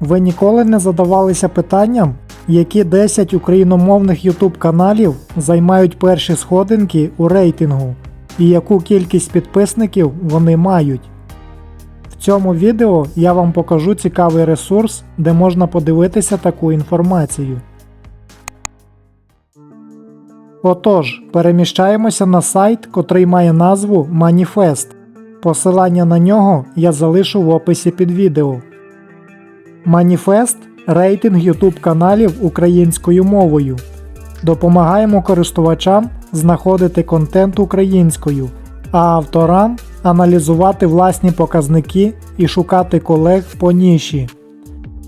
Ви ніколи не задавалися питанням, які 10 україномовних YouTube каналів займають перші сходинки у рейтингу і яку кількість підписників вони мають. В цьому відео я вам покажу цікавий ресурс, де можна подивитися таку інформацію. Отож, переміщаємося на сайт, котрий має назву Manifest. Посилання на нього я залишу в описі під відео. Маніфест рейтинг YouTube каналів українською мовою. Допомагаємо користувачам знаходити контент українською, а авторам аналізувати власні показники і шукати колег по ніші.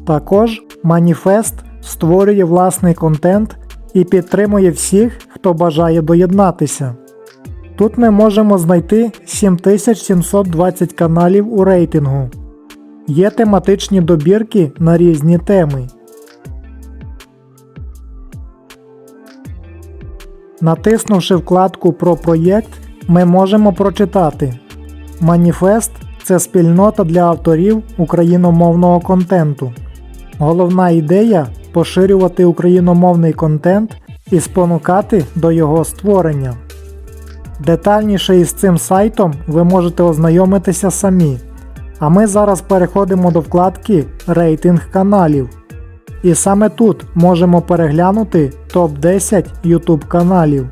Також Маніфест створює власний контент і підтримує всіх, хто бажає доєднатися. Тут ми можемо знайти 7720 каналів у рейтингу. Є тематичні добірки на різні теми. Натиснувши вкладку про проєкт, ми можемо прочитати Маніфест це спільнота для авторів україномовного контенту. Головна ідея поширювати україномовний контент і спонукати до його створення. Детальніше із цим сайтом ви можете ознайомитися самі. А ми зараз переходимо до вкладки Рейтинг каналів. І саме тут можемо переглянути топ-10 YouTube каналів.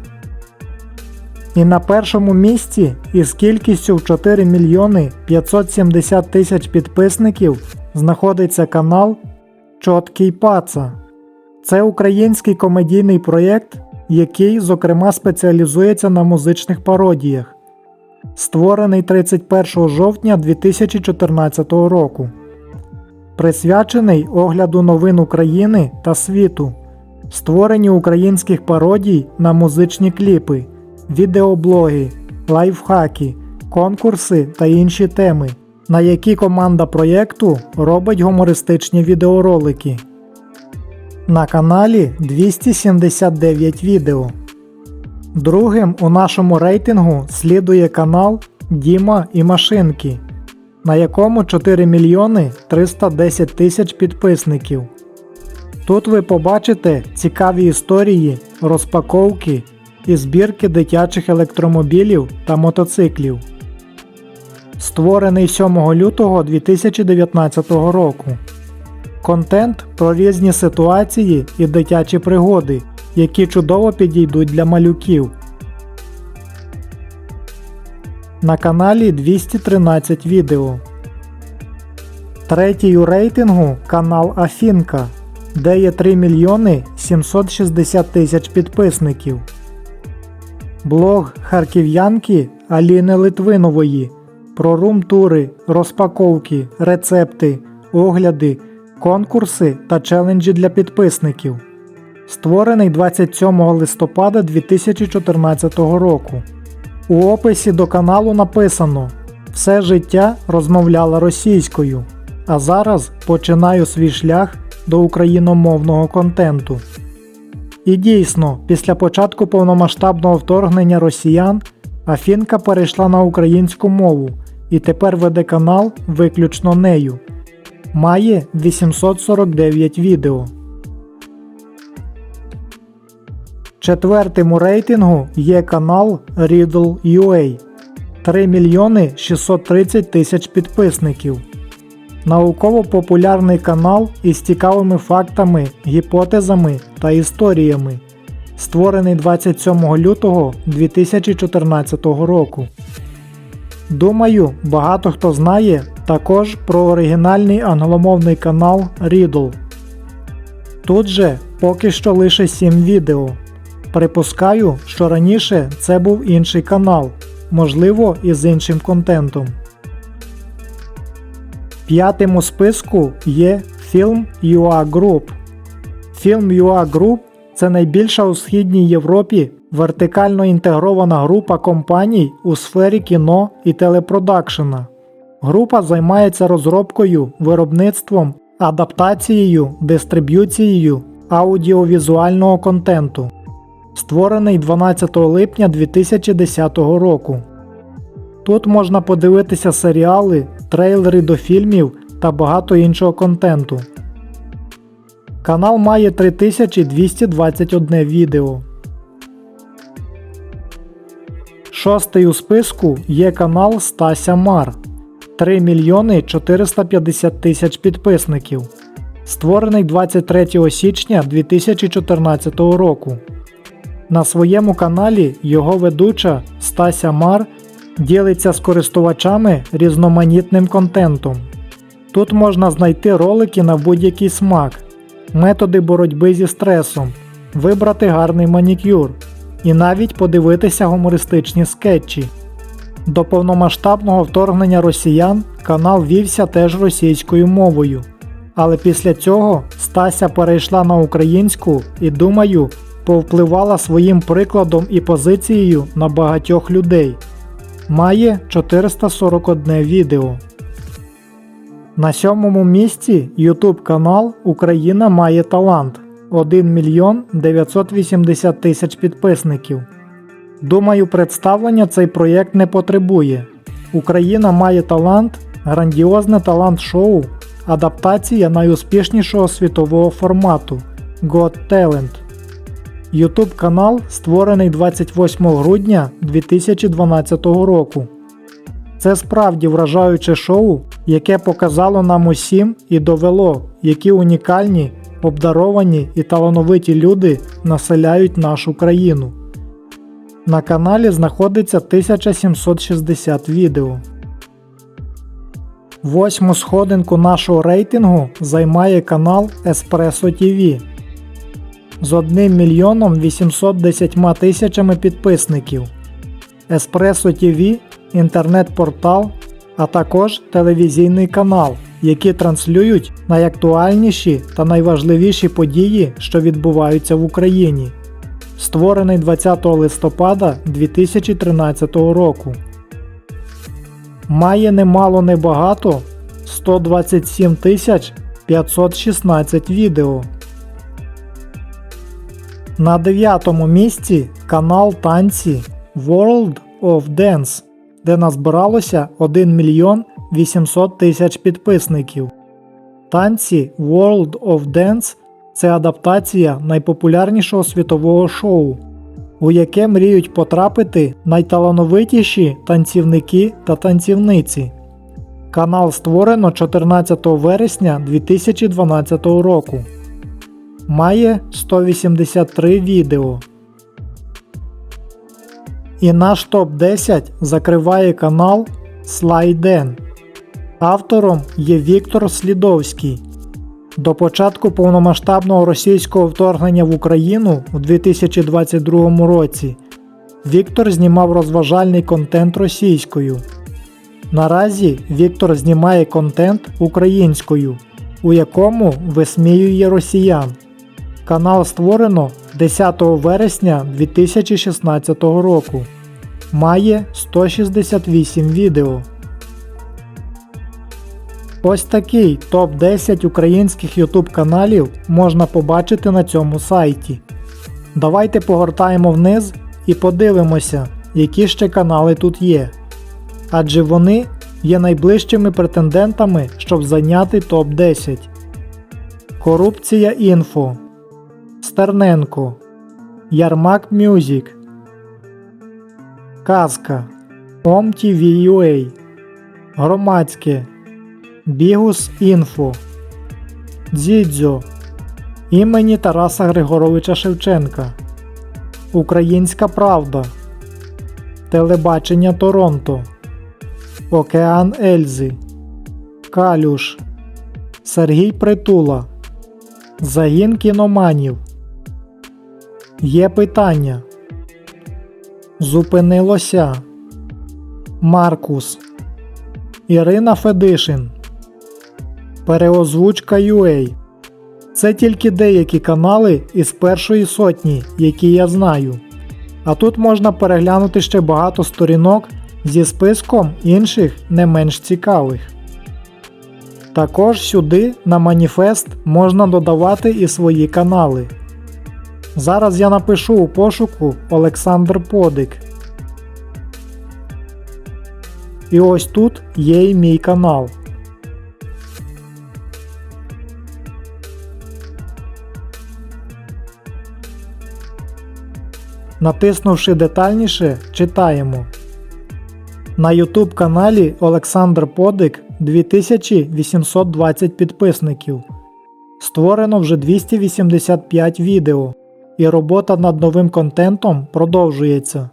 І на першому місці із кількістю в 4 мільйони 570 тисяч підписників знаходиться канал Чоткий Паца. Це український комедійний проєкт, який, зокрема, спеціалізується на музичних пародіях створений 31 жовтня 2014 року, присвячений огляду новин України та світу, створенню українських пародій на музичні кліпи, відеоблоги, лайфхаки, конкурси та інші теми, на які команда проєкту робить гумористичні відеоролики. На каналі 279 відео. Другим у нашому рейтингу слідує канал Діма і Машинки, на якому 4 мільйони 310 тисяч підписників. Тут ви побачите цікаві історії, розпаковки і збірки дитячих електромобілів та мотоциклів. Створений 7 лютого 2019 року. Контент про різні ситуації і дитячі пригоди які чудово підійдуть для малюків. На каналі 213 відео. Третій у рейтингу канал Афінка, де є 3 мільйони 760 тисяч підписників. Блог харків'янки Аліни Литвинової про рум-тури, розпаковки, рецепти, огляди, конкурси та челенджі для підписників створений 27 листопада 2014 року. У описі до каналу написано Все життя розмовляла російською, а зараз починаю свій шлях до україномовного контенту. І дійсно, після початку повномасштабного вторгнення росіян Афінка перейшла на українську мову і тепер веде канал виключно нею. Має 849 відео. Четвертим у рейтингу є канал Riddle.ua 3 мільйони 630 тисяч підписників. Науково-популярний канал із цікавими фактами, гіпотезами та історіями, створений 27 лютого 2014 року. Думаю, багато хто знає також про оригінальний англомовний канал Riddle. Тут же поки що лише 7 відео. Припускаю, що раніше це був інший канал, можливо, із іншим контентом. П'ятим у списку є Film UA Group. Film UA Group це найбільша у Східній Європі вертикально інтегрована група компаній у сфері кіно і телепродакшена. Група займається розробкою, виробництвом, адаптацією, дистриб'юцією аудіовізуального контенту створений 12 липня 2010 року. Тут можна подивитися серіали, трейлери до фільмів та багато іншого контенту. Канал має 3221 відео. Шостий у списку є канал Стася Мар 3 мільйони 450 тисяч підписників, створений 23 січня 2014 року. На своєму каналі його ведуча Стася Мар ділиться з користувачами різноманітним контентом. Тут можна знайти ролики на будь-який смак, методи боротьби зі стресом, вибрати гарний манікюр і навіть подивитися гумористичні скетчі. До повномасштабного вторгнення росіян канал вівся теж російською мовою. Але після цього Стася перейшла на українську і, думаю, повпливала своїм прикладом і позицією на багатьох людей. Має 441 відео. На сьомому місці YouTube канал Україна має талант 1 мільйон 980 тисяч підписників. Думаю, представлення цей проєкт не потребує. Україна має талант, грандіозне талант-шоу, адаптація найуспішнішого світового формату Got Talent. YouTube канал створений 28 грудня 2012 року. Це справді вражаюче шоу, яке показало нам усім і довело, які унікальні, обдаровані і талановиті люди населяють нашу країну. На каналі знаходиться 1760 відео. Восьму сходинку нашого рейтингу займає канал Espresso TV з 1 мільйоном 810 тисячами підписників. Espresso TV інтернет-портал, а також телевізійний канал, які транслюють найактуальніші та найважливіші події, що відбуваються в Україні. Створений 20 листопада 2013 року. Має немало небагато 127 тисяч 516 відео. На дев'ятому місці канал танці World of Dance, де назбиралося 1 мільйон 800 тисяч підписників. Танці World of Dance це адаптація найпопулярнішого світового шоу, у яке мріють потрапити найталановитіші танцівники та танцівниці. Канал створено 14 вересня 2012 року. Має 183 відео. І наш топ-10 закриває канал Слайден. Автором є Віктор Слідовський. До початку повномасштабного російського вторгнення в Україну у 2022 році Віктор знімав розважальний контент російською. Наразі Віктор знімає контент українською, у якому висміює росіян. Канал створено 10 вересня 2016 року. Має 168 відео. Ось такий топ-10 українських YouTube каналів можна побачити на цьому сайті. Давайте погортаємо вниз і подивимося, які ще канали тут є. Адже вони є найближчими претендентами, щоб зайняти топ-10. Корупція інфо. Стерненко. Ярмак Мюзік. Казка. OMTV.ua Громадське. Бігус Інфо. Дзідзьо. Імені Тараса Григоровича Шевченка. Українська Правда. Телебачення Торонто. Океан Ельзи. Калюш. Сергій Притула. Загін кіноманів. Є питання. Зупинилося. Маркус. Ірина Федишин. Переозвучка UA. Це тільки деякі канали із першої сотні, які я знаю. А тут можна переглянути ще багато сторінок зі списком інших не менш цікавих. Також сюди на маніфест можна додавати і свої канали. Зараз я напишу у пошуку Олександр Подик. І ось тут є і мій канал. Натиснувши детальніше, читаємо. На YouTube каналі Олександр Подик 2820 підписників. Створено вже 285 відео і робота над новим контентом продовжується.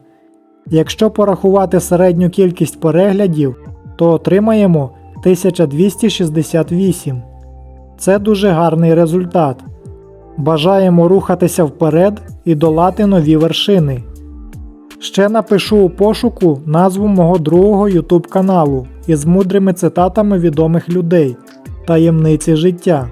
Якщо порахувати середню кількість переглядів, то отримаємо 1268. Це дуже гарний результат. Бажаємо рухатися вперед і долати нові вершини. Ще напишу у пошуку назву мого другого YouTube каналу із мудрими цитатами відомих людей Таємниці життя.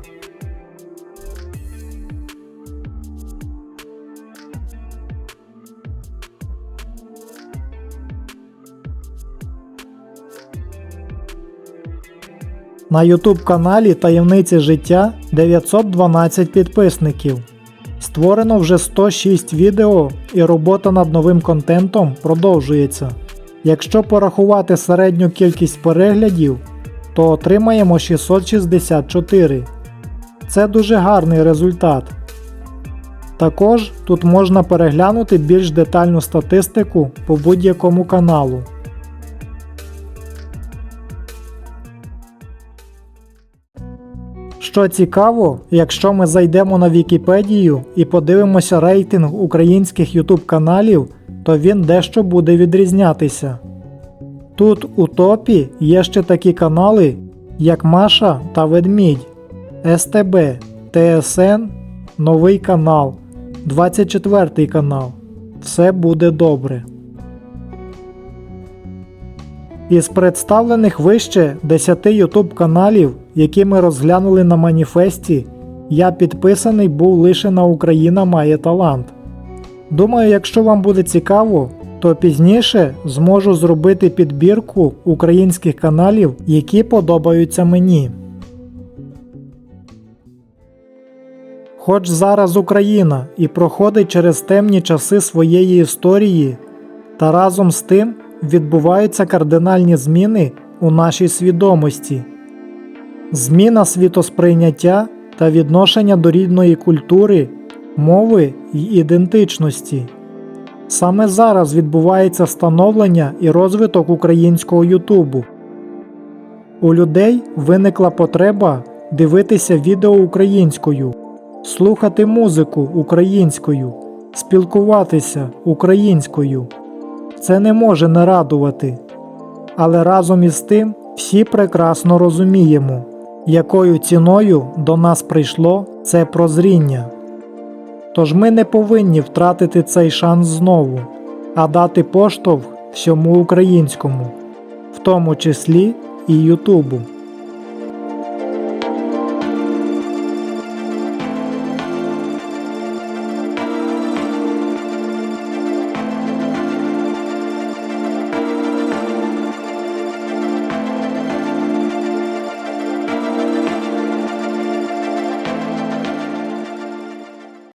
На YouTube каналі Таємниці життя 912 підписників. Створено вже 106 відео і робота над новим контентом продовжується. Якщо порахувати середню кількість переглядів, то отримаємо 664. Це дуже гарний результат. Також тут можна переглянути більш детальну статистику по будь-якому каналу. Що цікаво, якщо ми зайдемо на Вікіпедію і подивимося рейтинг українських YouTube каналів, то він дещо буде відрізнятися. Тут у топі є ще такі канали, як Маша та Ведмідь, СТБ, ТСН, Новий канал, 24 канал. Все буде добре. Із представлених вище 10 YouTube каналів, які ми розглянули на маніфесті, я підписаний був лише на Україна має талант. Думаю, якщо вам буде цікаво, то пізніше зможу зробити підбірку українських каналів, які подобаються мені. Хоч зараз Україна і проходить через темні часи своєї історії, та разом з тим відбуваються кардинальні зміни у нашій свідомості. Зміна світосприйняття та відношення до рідної культури, мови й ідентичності. Саме зараз відбувається становлення і розвиток українського Ютубу. У людей виникла потреба дивитися відео українською, слухати музику українською, спілкуватися українською. Це не може не радувати. Але разом із тим всі прекрасно розуміємо, якою ціною до нас прийшло це прозріння. Тож ми не повинні втратити цей шанс знову, а дати поштовх всьому українському, в тому числі і Ютубу.